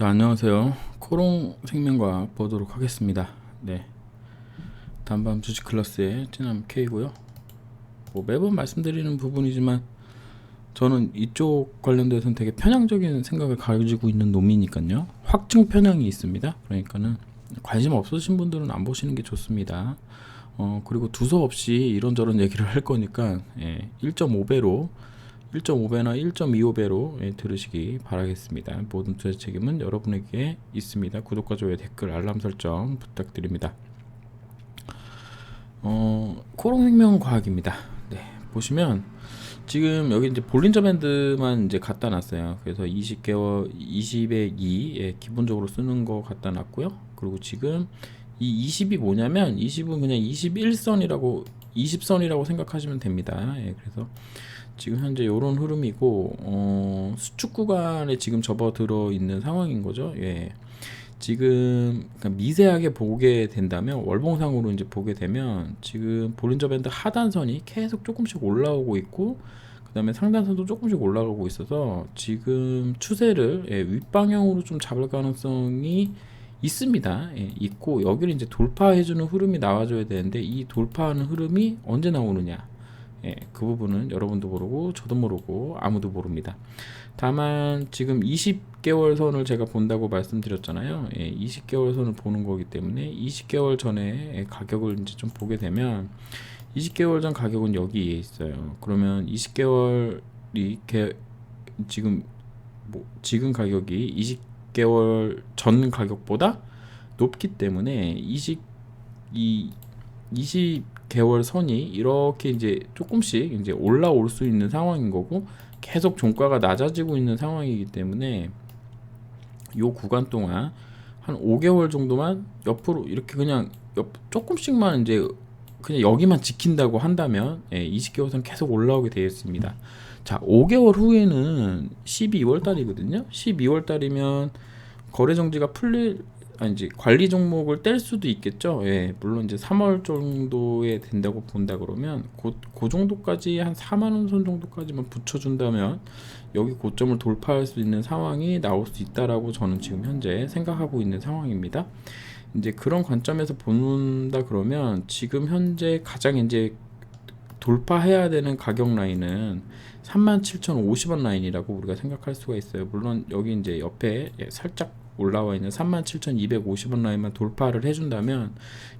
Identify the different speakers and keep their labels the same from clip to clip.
Speaker 1: 자 안녕하세요. 코롱 생명과학 보도록 하겠습니다. 네. 단밤 주식 클래스의 찌남 K고요. 뭐 매번 말씀드리는 부분이지만 저는 이쪽 관련돼서는 되게 편향적인 생각을 가지고 있는 놈이니까요. 확증 편향이 있습니다. 그러니까는 관심 없으신 분들은 안 보시는 게 좋습니다. 어 그리고 두서없이 이런저런 얘기를 할 거니까 예, 1.5배로 1.5배나 1.25배로 예, 들으시기 바라겠습니다. 모든 투자 책임은 여러분에게 있습니다. 구독과 좋아요, 댓글, 알람 설정 부탁드립니다. 어, 코롱생명과학입니다. 네, 보시면 지금 여기 이제 볼린저 밴드만 이제 갖다 놨어요. 그래서 20개월 20에 2 예, 기본적으로 쓰는 거 갖다 놨고요. 그리고 지금 이 20이 뭐냐면 20은 그냥 21선이라고 20선이라고 생각하시면 됩니다. 예, 그래서 지금 현재 이런 흐름이고 어, 수축 구간에 지금 접어들어 있는 상황인 거죠. 예. 지금 그러니까 미세하게 보게 된다면 월봉상으로 이제 보게 되면 지금 볼린저 밴드 하단선이 계속 조금씩 올라오고 있고 그다음에 상단선도 조금씩 올라가고 있어서 지금 추세를 예, 윗방향으로 좀 잡을 가능성이 있습니다. 예, 있고 여기를 이제 돌파해주는 흐름이 나와줘야 되는데 이 돌파하는 흐름이 언제 나오느냐? 예, 그 부분은 여러분도 모르고 저도 모르고 아무도 모릅니다. 다만 지금 20개월 선을 제가 본다고 말씀드렸잖아요. 예, 20개월 선을 보는 거기 때문에 20개월 전에 가격을 이제 좀 보게 되면 20개월 전 가격은 여기에 있어요. 그러면 20개월이 이렇게 지금 뭐 지금 가격이 20개월 전 가격보다 높기 때문에 20 이 20 개월 선이 이렇게 이제 조금씩 이제 올라올 수 있는 상황인 거고 계속 종가가 낮아지고 있는 상황이기 때문에 요 구간 동안 한 5개월 정도만 옆으로 이렇게 그냥 옆 조금씩만 이제 그냥 여기만 지킨다고 한다면 예, 20개월 선 계속 올라오게 되어 있습니다. 자, 5개월 후에는 12월 달이거든요. 12월 달이면 거래 정지가 풀릴 이제 관리 종목을 뗄 수도 있겠죠. 예, 물론 이제 3월 정도에 된다고 본다 그러면 그, 그 정도까지 한 4만 원선 정도까지만 붙여준다면 여기 고점을 돌파할 수 있는 상황이 나올 수 있다라고 저는 지금 현재 생각하고 있는 상황입니다. 이제 그런 관점에서 본다 그러면 지금 현재 가장 이제 돌파해야 되는 가격 라인은 37,050원 라인이라고 우리가 생각할 수가 있어요. 물론 여기 이제 옆에 예, 살짝 올라와 있는 37,250원 라인만 돌파를 해준다면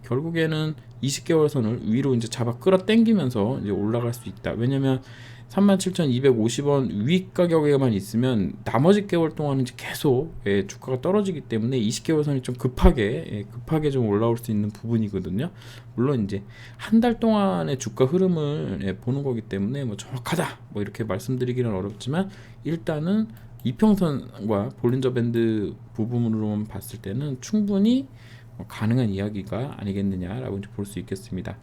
Speaker 1: 결국에는 20개월 선을 위로 이제 잡아 끌어당기면서 이제 올라갈 수 있다. 왜냐면 37,250원 위 가격에만 있으면 나머지 개월 동안은 이제 계속 예, 주가가 떨어지기 때문에 20개월 선이 좀 급하게 예, 급하게 좀 올라올 수 있는 부분이거든요. 물론 이제 한 달 동안의 주가 흐름을 예, 보는 거기 때문에 뭐 정확하다 뭐 이렇게 말씀드리기는 어렵지만 일단은 이평선과 볼린저 밴드 부분으로만 봤을 때는 충분히 뭐 가능한 이야기가 아니겠느냐라고 이제 볼 수 있겠습니다.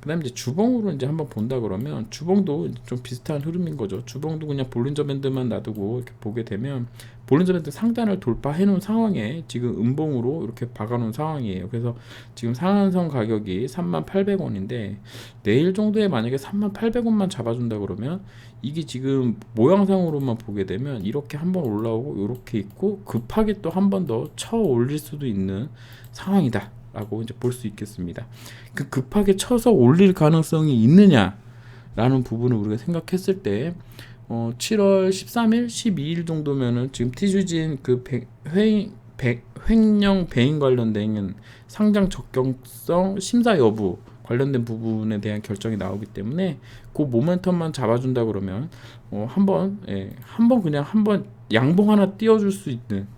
Speaker 1: 그다음 이제 주봉으로 이제 한번 본다 그러면 주봉도 좀 비슷한 흐름인 거죠. 주봉도 그냥 볼린저 밴드만 놔두고 이렇게 보게 되면 밴드 상단을 돌파해 놓은 상황에 지금 음봉으로 이렇게 박아 놓은 상황이에요. 그래서 지금 상한선 가격이 3800원인데 내일 정도에 만약에 3800원만 잡아준다 그러면 이게 지금 모양상으로만 보게 되면 이렇게 한번 올라오고 이렇게 있고 급하게 또 한 번 더 쳐 올릴 수도 있는 상황이다. 라고 이제 볼 수 있겠습니다. 그 급하게 쳐서 올릴 가능성이 있느냐 라는 부분을 우리가 생각했을 때 어, 7월 13일, 12일 정도면은 지금 티주진 그 회, 백, 횡령 배인 관련된 상장 적격성 심사 여부 관련된 부분에 대한 결정이 나오기 때문에 그 모멘텀만 잡아준다 그러면 어, 한번 예, 한번 그냥 한번 양봉 하나 띄워줄 수 있는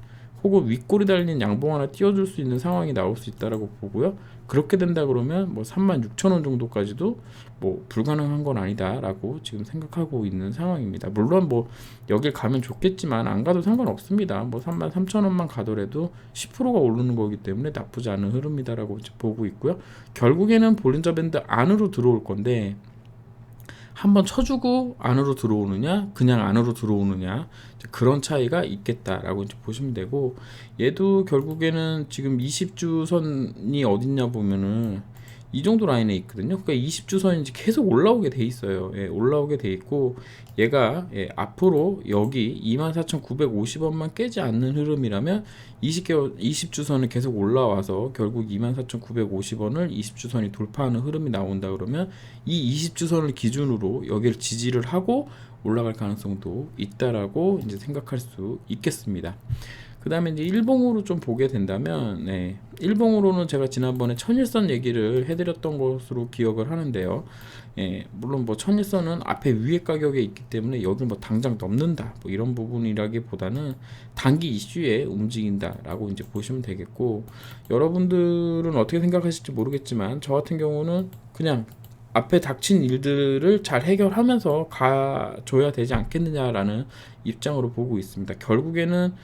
Speaker 1: 혹은 윗골이 달린 양봉 하나 띄워줄 수 있는 상황이 나올 수 있다라고 보고요. 그렇게 된다 그러면 뭐 3만 6천 원 정도까지도 뭐 불가능한 건 아니다라고 지금 생각하고 있는 상황입니다. 물론 뭐 여길 가면 좋겠지만 안 가도 상관없습니다. 뭐 3만 3천 원만 가더라도 10%가 오르는 거기 때문에 나쁘지 않은 흐름이다라고 보고 있고요. 결국에는 볼린저 밴드 안으로 들어올 건데 한번 쳐주고 안으로 들어오느냐 그냥 안으로 들어오느냐 그런 차이가 있겠다라고 이제 보시면 되고 얘도 결국에는 지금 20주 선이 어딨냐 보면은 이 정도 라인에 있거든요. 그러니까 20주선인지 계속 올라오게 돼 있어요. 예, 올라오게 돼 있고 얘가 예, 앞으로 여기 24,950원만 깨지 않는 흐름이라면 20개월 20주선은 계속 올라와서 결국 24,950원을 20주선이 돌파하는 흐름이 나온다 그러면 이 20주선을 기준으로 여기를 지지를 하고 올라갈 가능성도 있다라고 이제 생각할 수 있겠습니다. 그 다음에 이제 일봉으로 좀 보게 된다면, 네. 일봉으로는 제가 지난번에 천일선 얘기를 해드렸던 것으로 기억을 하는데요. 예, 물론 뭐 천일선은 앞에 위에 가격에 있기 때문에 여기 뭐 당장 넘는다 뭐 이런 부분이라기보다는 단기 이슈에 움직인다라고 이제 보시면 되겠고 여러분들은 어떻게 생각하실지 모르겠지만 저 같은 경우는 그냥 앞에 닥친 일들을 잘 해결하면서 가줘야 되지 않겠느냐라는 입장으로 보고 있습니다. 결국에는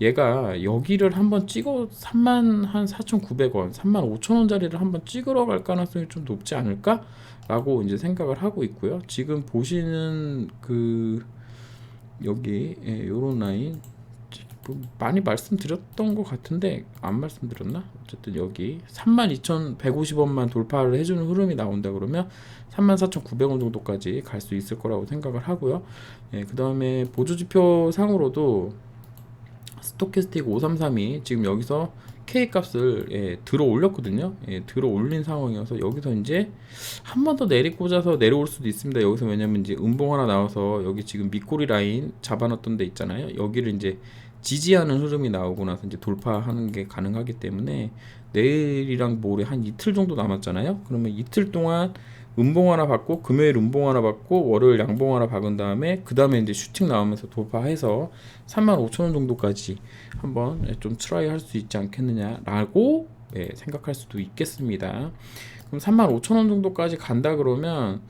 Speaker 1: 얘가 여기를 한번 찍어 3만 한 4,900원, 3만 5천 원짜리를 한번 찍으러 갈 가능성이 좀 높지 않을까 라고 이제 생각을 하고 있고요. 지금 보시는 그 여기 예, 요런 라인 뭐 많이 말씀드렸던 것 같은데 안 말씀드렸나? 어쨌든 여기 32,150원만 돌파를 해주는 흐름이 나온다 그러면 34,900원 정도까지 갈 수 있을 거라고 생각을 하고요. 예, 그 다음에 보조지표 상으로도 스토캐스틱 533이 지금 여기서 K 값을 예, 들어 올렸거든요. 예, 들어 올린 상황이어서 여기서 이제 한 번 더 내리꽂아서 내려올 수도 있습니다. 여기서 왜냐면 이제 음봉 하나 나와서 여기 지금 밑꼬리 라인 잡아놨던 데 있잖아요. 여기를 이제 지지하는 흐름이 나오고 나서 이제 돌파하는 게 가능하기 때문에 내일이랑 모레 한 이틀 정도 남았잖아요. 그러면 이틀 동안 음봉 하나 받고 금요일 음봉 하나 받고 월요일 양봉 하나 박은 다음에 그 다음에 이제 슈팅 나오면서 돌파해서 3만 5천 원 정도까지 한번 좀 트라이 할 수 있지 않겠느냐라고 예, 생각할 수도 있겠습니다. 그럼 3만 5천 원 정도까지 간다 그러면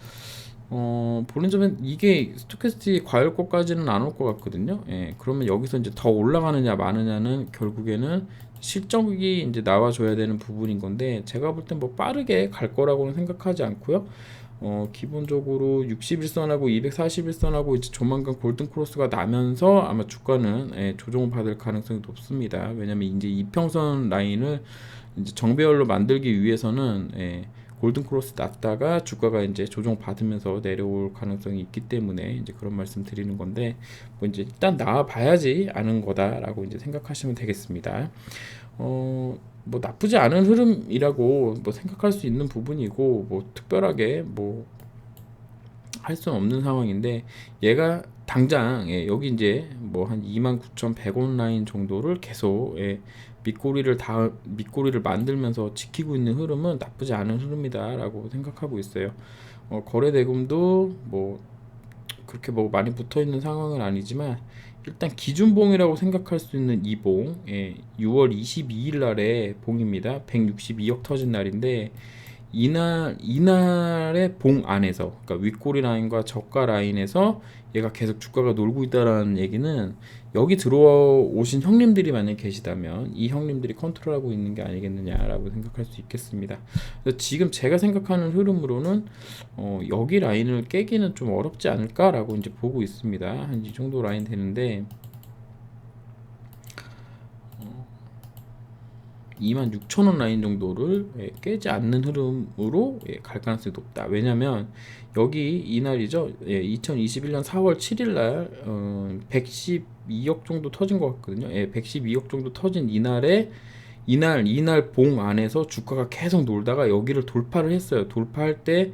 Speaker 1: 어, 볼린저는 이게 스토캐스틱 과열고까지는 안 올 것 같거든요. 예, 그러면 여기서 이제 더 올라가느냐 마느냐는 결국에는 실적이 이제 나와줘야 되는 부분인 건데 제가 볼 땐 뭐 빠르게 갈 거라고는 생각하지 않고요. 어, 기본적으로 61선하고 241선하고 이제 조만간 골든 크로스가 나면서 아마 주가는 예, 조정을 받을 가능성이 높습니다. 왜냐면 이제 이평선 라인을 이제 정배열로 만들기 위해서는 예, 골든 크로스 났다가 주가가 이제 조정 받으면서 내려올 가능성이 있기 때문에 이제 그런 말씀 드리는 건데 뭐 이제 일단 나와 봐야지 아는 거다라고 이제 생각하시면 되겠습니다. 어, 뭐 나쁘지 않은 흐름이라고 뭐 생각할 수 있는 부분이고 뭐 특별하게 뭐 할 수는 없는 상황인데 얘가 당장 예, 여기 이제 뭐 한 29,100원 라인 정도를 계속 예, 밑꼬리를 다 밑꼬리를 만들면서 지키고 있는 흐름은 나쁘지 않은 흐름이다라고 생각하고 있어요. 어, 거래 대금도 뭐 그렇게 뭐 많이 붙어 있는 상황은 아니지만 일단 기준봉이라고 생각할 수 있는 이 봉, 예, 6월 22일 날의 봉입니다. 162억 터진 날인데 이날 이날의 봉 안에서 그러니까 윗꼬리 라인과 저가 라인에서 얘가 계속 주가가 놀고 있다라는 얘기는 여기 들어오신 형님들이 만약 계시다면 이 형님들이 컨트롤하고 있는 게 아니겠느냐라고 생각할 수 있겠습니다. 지금 제가 생각하는 흐름으로는 어, 여기 라인을 깨기는 좀 어렵지 않을까라고 이제 보고 있습니다. 한 이 정도 라인 되는데 26,000원 라인 정도를 예, 깨지 않는 흐름으로 예, 갈 가능성이 높다. 왜냐면 여기 이날이죠. 예, 2021년 4월 7일 날 어, 112억 정도 터진 것 같거든요. 예, 112억 정도 터진 이날에 이날 이날 봉 안에서 주가가 계속 놀다가 여기를 돌파를 했어요. 돌파할 때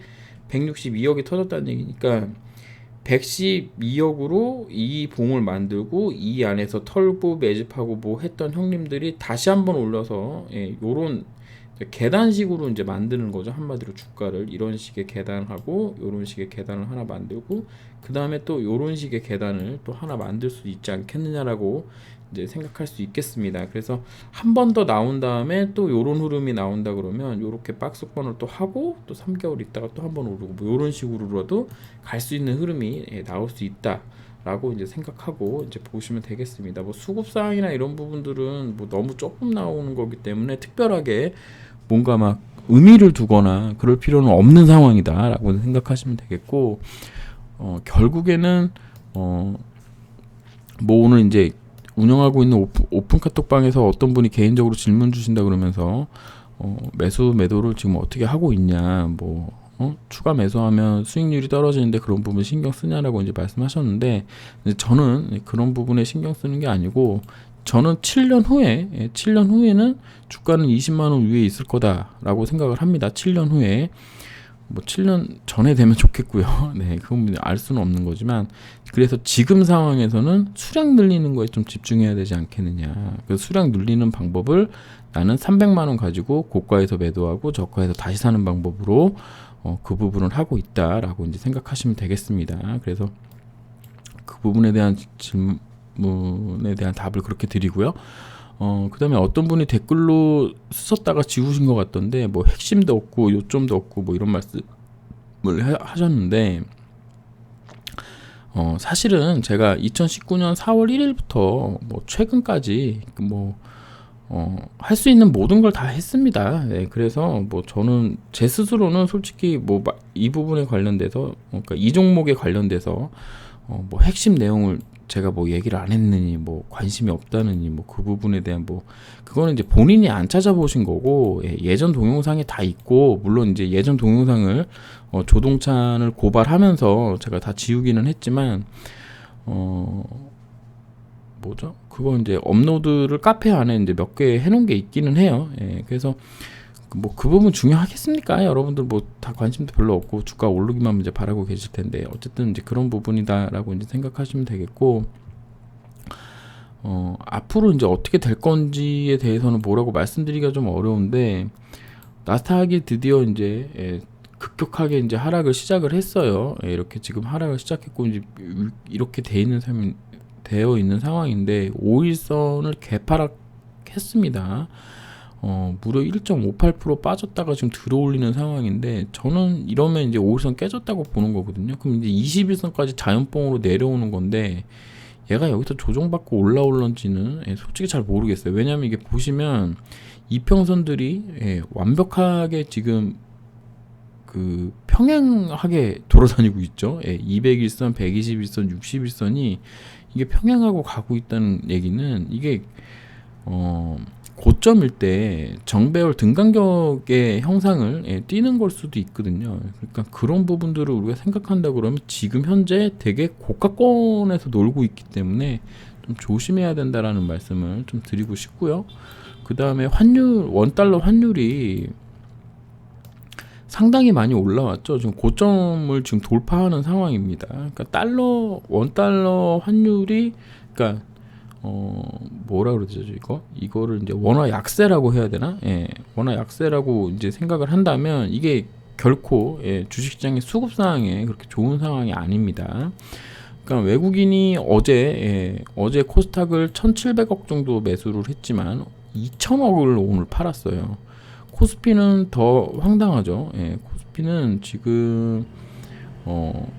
Speaker 1: 162억이 터졌다는 얘기니까 112억으로 이 봉을 만들고 이 안에서 털고 매집하고 뭐 했던 형님들이 다시 한번 올려서 예, 요런 계단식으로 이제 만드는 거죠. 한마디로 주가를. 이런 식의 계단하고 이런 식의 계단을 하나 만들고 그 다음에 또 이런 식의 계단을 또 하나 만들 수 있지 않겠느냐라고 이제 생각할 수 있겠습니다. 그래서 한 번 더 나온 다음에 또 요런 흐름이 나온다 그러면 요렇게 박스권을 또 하고 또 3개월 있다가 또 한 번 오르고 뭐 요런 식으로라도 갈 수 있는 흐름이 예, 나올 수 있다. 라고 이제 생각하고 이제 보시면 되겠습니다. 뭐 수급 사항이나 이런 부분들은 뭐 너무 조금 나오는 거기 때문에 특별하게 뭔가 막 의미를 두거나 그럴 필요는 없는 상황이다라고 생각하시면 되겠고 어 결국에는 어 뭐 오늘 이제 운영하고 있는 오픈, 오픈 카톡방에서 어떤 분이 개인적으로 질문 주신다 그러면서 어, 매수 매도를 지금 어떻게 하고 있냐 뭐 어? 추가 매수하면 수익률이 떨어지는데 그런 부분 신경 쓰냐라고 이제 말씀하셨는데 이제 저는 그런 부분에 신경 쓰는 게 아니고 저는 7년 후에 예, 7년 후에는 주가는 20만 원 위에 있을 거다라고 생각을 합니다. 7년 후에 뭐 7년 전에 되면 좋겠고요. 네, 그건 알 수는 없는 거지만 그래서 지금 상황에서는 수량 늘리는 거에 좀 집중해야 되지 않겠느냐. 그 수량 늘리는 방법을 나는 300만 원 가지고 고가에서 매도하고 저가에서 다시 사는 방법으로 어, 그 부분을 하고 있다라고 이제 생각하시면 되겠습니다. 그래서 그 부분에 대한 질문에 대한 답을 그렇게 드리고요. 어, 그 다음에 어떤 분이 댓글로 쓰셨다가 지우신 것 같던데, 뭐 핵심도 없고, 요점도 없고, 뭐 이런 말씀을 하- 하셨는데, 어, 사실은 제가 2019년 4월 1일부터 뭐 최근까지 뭐, 어, 할 수 있는 모든 걸 다 했습니다. 네, 그래서 뭐 저는 제 스스로는 솔직히 뭐 이 부분에 관련돼서, 그러니까 이 종목에 관련돼서 어, 뭐 핵심 내용을 제가 뭐 얘기를 안 했느니 뭐 관심이 없다느니 뭐 그 부분에 대한 뭐 그거는 이제 본인이 안 찾아보신 거고 예, 예전 동영상에 다 있고 물론 이제 예전 동영상을 어, 조동찬을 고발하면서 제가 다 지우기는 했지만 어 뭐죠? 그거 이제 업로드를 카페 안에 이제 몇 개 해놓은 게 있기는 해요. 예, 그래서 뭐 그 부분 중요하겠습니까? 여러분들 뭐 다 관심도 별로 없고 주가 오르기만 이제 바라고 계실 텐데 어쨌든 이제 그런 부분이다라고 이제 생각하시면 되겠고 어 앞으로 이제 어떻게 될 건지에 대해서는 뭐라고 말씀드리기가 좀 어려운데 나스닥이 드디어 이제 예, 급격하게 이제 하락을 시작을 했어요. 예, 이렇게 지금 하락을 시작했고 이제 이렇게 돼 있는 상황 되어 있는 상황인데 5일선을 개파락했습니다. 어, 무려 1.58% 빠졌다가 지금 들어올리는 상황인데 저는 이러면 이제 5일선 깨졌다고 보는 거거든요. 그럼 이제 21선까지 자연봉으로 내려오는 건데 얘가 여기서 조정받고 올라올런지는 예, 솔직히 잘 모르겠어요. 왜냐하면 이게 보시면 이평선들이 예, 완벽하게 지금 그 평행하게 돌아다니고 있죠. 예, 201선, 121선, 61선이 이게 평행하고 가고 있다는 얘기는 이게 어 고점일 때 정배열 등간격의 형상을 예, 띄는 걸 수도 있거든요. 그러니까 그런 부분들을 우리가 생각한다 그러면 지금 현재 되게 고가권에서 놀고 있기 때문에 좀 조심해야 된다라는 말씀을 좀 드리고 싶고요. 그 다음에 환율 원 달러 환율이 상당히 많이 올라왔죠. 지금 고점을 지금 돌파하는 상황입니다. 그러니까 달러 원 달러 환율이 그러니까 어 뭐라 그러죠 이거 이거를 이제 원화 약세라고 해야 되나? 예, 원화 약세라고 이제 생각을 한다면 이게 결코 예, 주식시장의 수급 상황에 그렇게 좋은 상황이 아닙니다. 그러니까 외국인이 어제 예, 어제 코스닥을 1,700억 정도 매수를 했지만 2천억을 오늘 팔았어요. 코스피는 더 황당하죠. 예, 코스피는 지금 어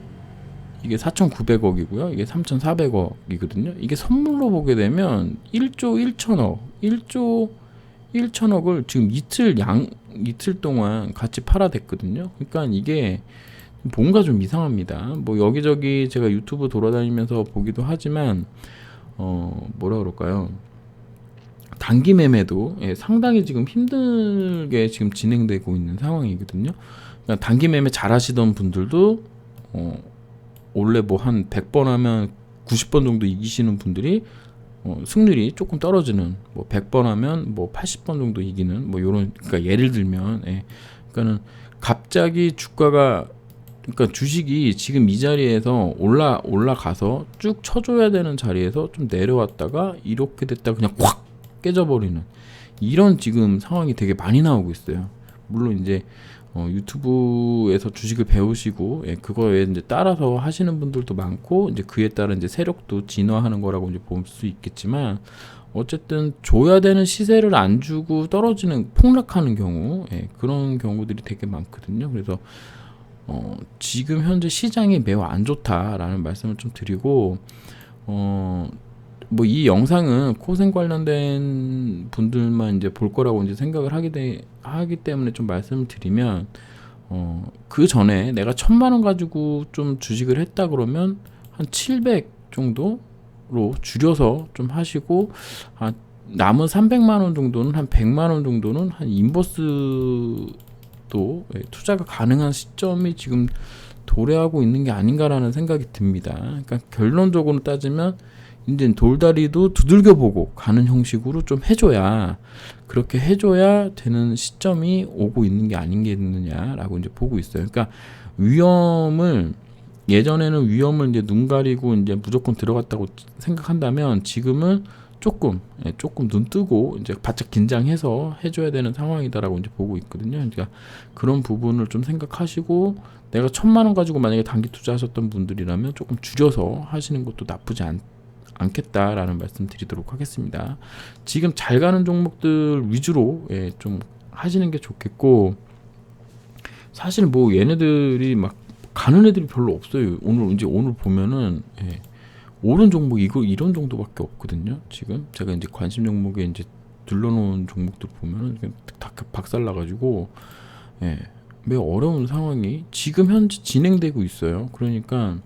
Speaker 1: 이게 4,900억이고요. 이게 3,400억이거든요. 이게 선물로 보게 되면 1조 1천억, 1조 1천억을 지금 이틀 양 이틀 동안 같이 팔아댔거든요. 그러니까 이게 뭔가 좀 이상합니다. 뭐 여기저기 제가 유튜브 돌아다니면서 보기도 하지만 어 뭐라 그럴까요? 단기 매매도 예, 상당히 지금 힘들게 지금 진행되고 있는 상황이거든요. 그러니까 단기 매매 잘 하시던 분들도 어, 원래 뭐 한 100번 하면 90번 정도 이기시는 분들이 어, 승률이 조금 떨어지는 뭐 100번 하면 뭐 80번 정도 이기는 뭐 요런 그러니까 예를 들면 예. 그러니까는 갑자기 주가가 그러니까 주식이 지금 이 자리에서 올라 올라가서 쭉 쳐줘야 되는 자리에서 좀 내려왔다가 이렇게 됐다 그냥 확 깨져버리는 이런 지금 상황이 되게 많이 나오고 있어요. 물론 이제 어, 유튜브에서 주식을 배우시고 예, 그거에 이제 따라서 하시는 분들도 많고 이제 그에 따른 이제 세력도 진화하는 거라고 이제 볼 수 있겠지만 어쨌든 줘야 되는 시세를 안 주고 떨어지는 폭락하는 경우 예, 그런 경우들이 되게 많거든요. 그래서 어, 지금 현재 시장이 매우 안 좋다라는 말씀을 좀 드리고 어, 뭐 이 영상은 코생 관련된 분들만 이제 볼 거라고 이제 생각을 하게 돼 하기 때문에 좀 말씀을 드리면 어, 그 전에 내가 천만 원 가지고 좀 주식을 했다 그러면 한 700 정도로 줄여서 좀 하시고 아, 남은 300만 원 정도는 한 100만 원 정도는 한 인버스도 예, 투자가 가능한 시점이 지금 도래하고 있는 게 아닌가라는 생각이 듭니다. 그러니까 결론적으로 따지면 이제 돌다리도 두들겨 보고 가는 형식으로 좀 해줘야 그렇게 해줘야 되는 시점이 오고 있는 게 아닌겠느냐라고 이제 보고 있어요. 그러니까 위험을 예전에는 위험을 이제 눈 가리고 이제 무조건 들어갔다고 생각한다면 지금은 조금 예, 조금 눈 뜨고 이제 바짝 긴장해서 해줘야 되는 상황이다라고 이제 보고 있거든요. 그러니까 그런 부분을 좀 생각하시고 내가 천만 원 가지고 만약에 단기 투자하셨던 분들이라면 조금 줄여서 하시는 것도 나쁘지 않, 않겠다라는 말씀 드리도록 하겠습니다. 지금 잘 가는 종목들 위주로 예, 좀 하시는 게 좋겠고 사실 뭐 얘네들이 막 가는 애들이 별로 없어요. 오늘 이제 오늘 보면은 예, 오른 종목 이거 이런 정도밖에 없거든요. 지금 제가 이제 관심 종목에 이제 둘러놓은 종목들 보면은 다 박살 나가지고 예, 매우 어려운 상황이 지금 현재 진행되고 있어요. 그러니까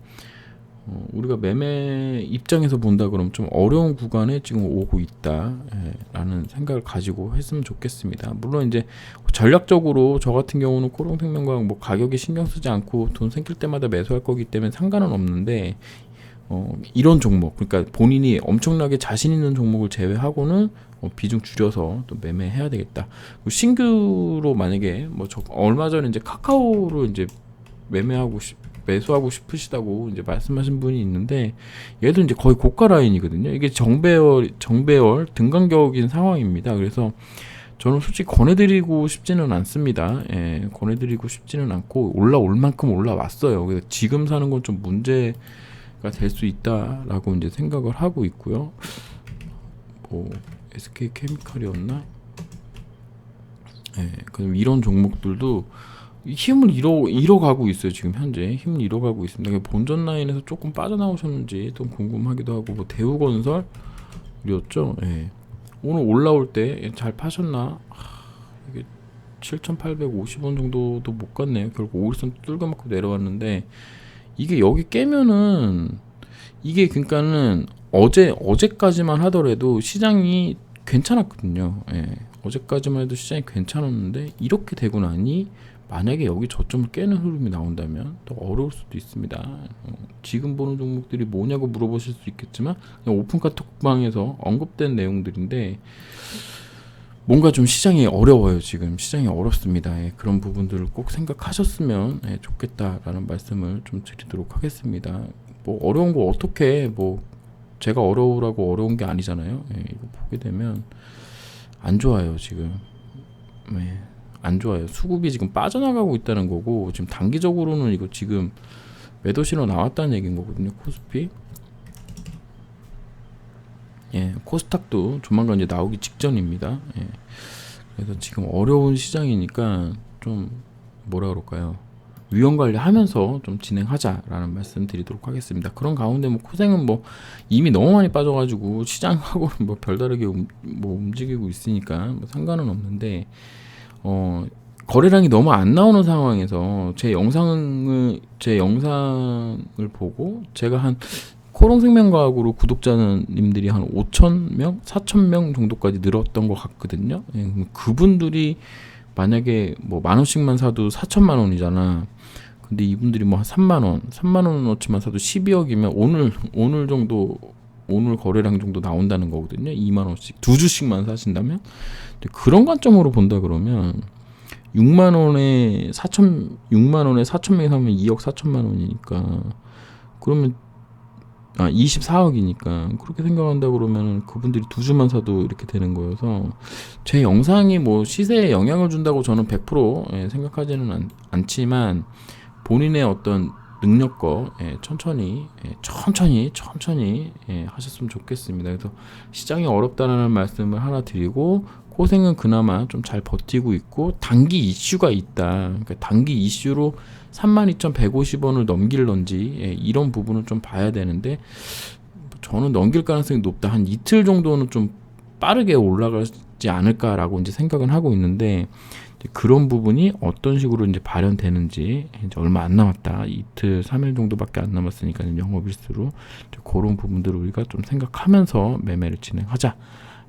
Speaker 1: 어, 우리가 매매 입장에서 본다 그러면 좀 어려운 구간에 지금 오고 있다라는 생각을 가지고 했으면 좋겠습니다. 물론 이제 전략적으로 저 같은 경우는 코롱생명과학 뭐 가격에 신경 쓰지 않고 돈 생길 때마다 매수할 거기 때문에 상관은 없는데 어, 이런 종목 그러니까 본인이 엄청나게 자신 있는 종목을 제외하고는 어, 비중 줄여서 또 매매해야 되겠다. 신규로 만약에 뭐 저 얼마 전에 이제 카카오로 이제 매매하고 싶 매수하고 싶으시다고 이제 말씀하신 분이 있는데 얘도 이제 거의 고가 라인이거든요. 이게 정배열 정배열 등간격인 상황입니다. 그래서 저는 솔직히 권해드리고 싶지는 않습니다. 예, 권해드리고 싶지는 않고 올라올 만큼 올라왔어요. 그래서 지금 사는 건 좀 문제가 될 수 있다라고 이제 생각을 하고 있고요. 뭐 SK 케미칼이었나? 예, 그럼 이런 종목들도 힘을 잃어 잃어가고 있어요 지금 현재 힘을 잃어가고 있습니다. 본전 라인에서 조금 빠져나오셨는지 좀 궁금하기도 하고 뭐 대우건설 이었죠. 예. 오늘 올라올 때 잘 파셨나? 하, 이게 7,850원 정도도 못 갔네요. 결국 오일선 뚫겨 맞고 내려왔는데 이게 여기 깨면은 이게 그러니까는 어제 어제까지만 하더라도 시장이 괜찮았거든요. 예. 어제까지만 해도 시장이 괜찮았는데 이렇게 되고 나니 만약에 여기 저점을 깨는 흐름이 나온다면 더 어려울 수도 있습니다. 어, 지금 보는 종목들이 뭐냐고 물어보실 수 있겠지만 오픈 카톡방에서 언급된 내용들인데 뭔가 좀 시장이 어려워요 지금. 시장이 어렵습니다. 예, 그런 부분들을 꼭 생각하셨으면 예, 좋겠다라는 말씀을 좀 드리도록 하겠습니다. 뭐 어려운 거 어떻게 뭐 제가 어려우라고 어려운 게 아니잖아요. 예, 이거 보게 되면 안 좋아요 지금. 네. 안 좋아요. 수급이 지금 빠져나가고 있다는 거고 지금 단기적으로는 이거 지금 매도 신호 나왔다는 얘기인 거거든요. 코스피. 예, 코스닥도 조만간 이제 나오기 직전입니다. 예. 그래서 지금 어려운 시장이니까 좀 뭐라 그럴까요? 위험 관리하면서 좀 진행하자라는 말씀 드리도록 하겠습니다. 그런 가운데 뭐 코생은 뭐 이미 너무 많이 빠져가지고 시장하고는 뭐 별다르게 음, 뭐 움직이고 있으니까 뭐 상관은 없는데 어, 거래량이 너무 안 나오는 상황에서 제 영상을 제 영상을 보고 제가 한 코롱생명과학으로 구독자님들이 한 5천 명, 4천 명 정도까지 늘었던 것 같거든요. 예, 그분들이 만약에 뭐 만 원씩만 사도 4천만 원이잖아. 근데 이분들이 뭐 한 3만 원, 3만 원어치만 사도 12억이면 오늘 오늘 정도 오늘 거래량 정도 나온다는 거거든요. 2만 원씩 두 주씩만 사신다면 그런 관점으로 본다 그러면 6만 원에 4천 6만 원에 4천 명이 사면 2억 4천만 원이니까 그러면 아 24억이니까 그렇게 생각한다 그러면 그분들이 두 주만 사도 이렇게 되는 거여서 제 영상이 뭐 시세에 영향을 준다고 저는 100% 예, 생각하지는 않, 않지만 본인의 어떤 능력껏 예, 천천히 예, 천천히 천천히 예, 하셨으면 좋겠습니다. 그래서 시장이 어렵다는 말씀을 하나 드리고 고생은 그나마 좀 잘 버티고 있고 단기 이슈가 있다. 그러니까 단기 이슈로 32,150원을 넘길런지 예, 이런 부분을 좀 봐야 되는데 저는 넘길 가능성이 높다. 한 이틀 정도는 좀 빠르게 올라가지 않을까라고 이제 생각은 하고 있는데 그런 부분이 어떤 식으로 이제 발현되는지 이제 얼마 안 남았다. 이틀, 3일 정도밖에 안 남았으니까 영업일수로 그런 부분들을 우리가 좀 생각하면서 매매를 진행하자.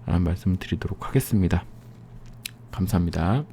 Speaker 1: 라는 말씀 드리도록 하겠습니다. 감사합니다.